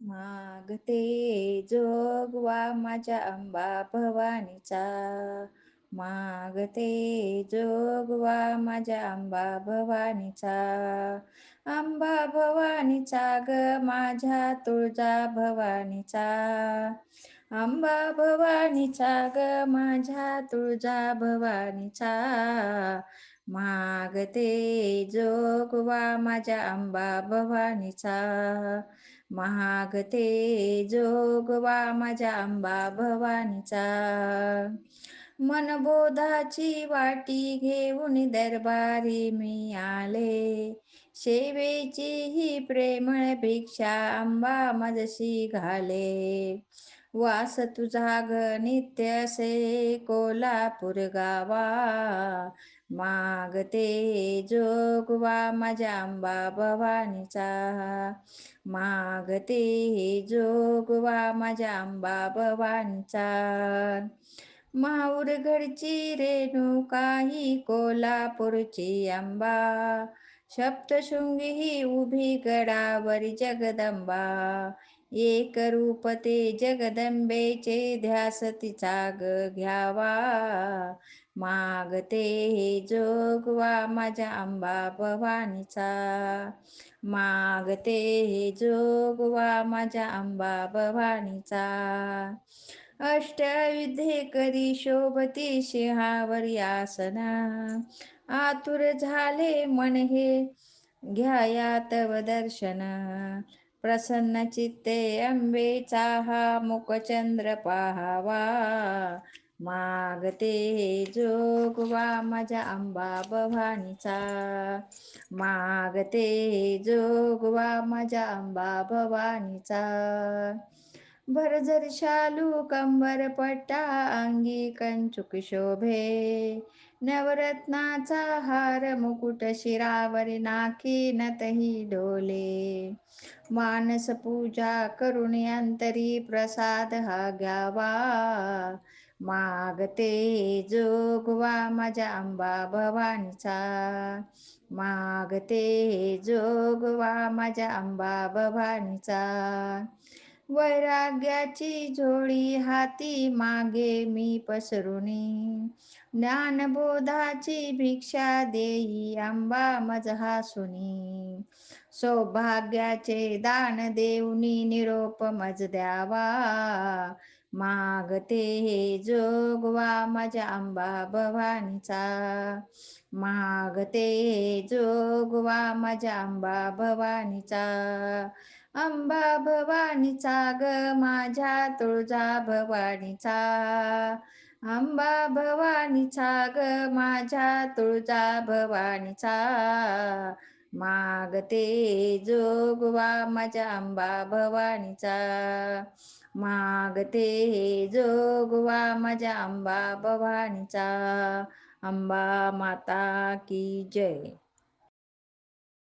मागते जोगवा माझ्या अंबा भवानीचा. मागते जोगवा माझ्या अंबा भवानीचा. अंबा भवानीचा ग माझ्या तुळजा भवानीचा. अंबा भवानीचा ग माझ्या तुळजा भवानीचा. मागते जोगवा माझ्या अंबा भवानीचा. महागते जोगवा माझ्या अंबा भवानीचा. मनबोधाची वाटी घेऊन दरबारी मी आले. सेवेची ही प्रेमळ भिक्षा अंबा मजशी घाले. वास तुझा ग नित्य से कोल्हापूर गावा. मागते जोगवा माझ्या अंबा भवानीचा. मागते जोगवा माझ्या अंबा भवानीचा. माऊर घरची रेणुका कोल्हापूरची अंबा सप्तशृंगी ही उभी गडावर जगदंबा. ते जगदंबेचे ध्यास तिचा ग घ्यावा. मागते जोगवा माझ्या अंबा भवानीचा. मागते जोगवा माझ्या अंबा भवानीचा. अष्टविधे करी शोभती सिंहावरी आसना आतुर झाले मन हे घ्याया तव दर्शन. प्रसन्न चित्ते अंबेचा हा मुखचंद्र पाहावा. मागते जोगवा माझ्या अंबा भवानीचा. मागते जोगवा माझ्या अंबा भवानीचा. भरझर शालू कंबर पट्टा अंगी कंचुक शोभे. नवरत्नाचा हार मुकुट शिरावरी नाकी नतही डोले. मानस पूजा करून अंतरी प्रसाद हा घ्यावा. मागते जोगवा माझ्या अंबा भवानीचा. मागते जोगवा माझ्या अंबा भवानीचा. वैराग्याची झोळी हाती मागे मी पसरुनी. ज्ञानबोधाची भिक्षा देई आंबा मज हासुनी सौभाग्याचे दान देऊनी निरोप मज द्यावा. मागते जोगवा माझ्या आंबा भवानीचा. मागते जोगवा माझ्या अंबा भवानीचा. अंबा भवानीचा ग माझ्या तुळजा भवानीचा. अंबा भवानीचा ग माझ्या तुळजा भवानीचा. मागते जोगवा माझ्या अंबा भवानीचा. मागते जोगवा माझ्या अंबा भवानीचा. अंबा माता की जय.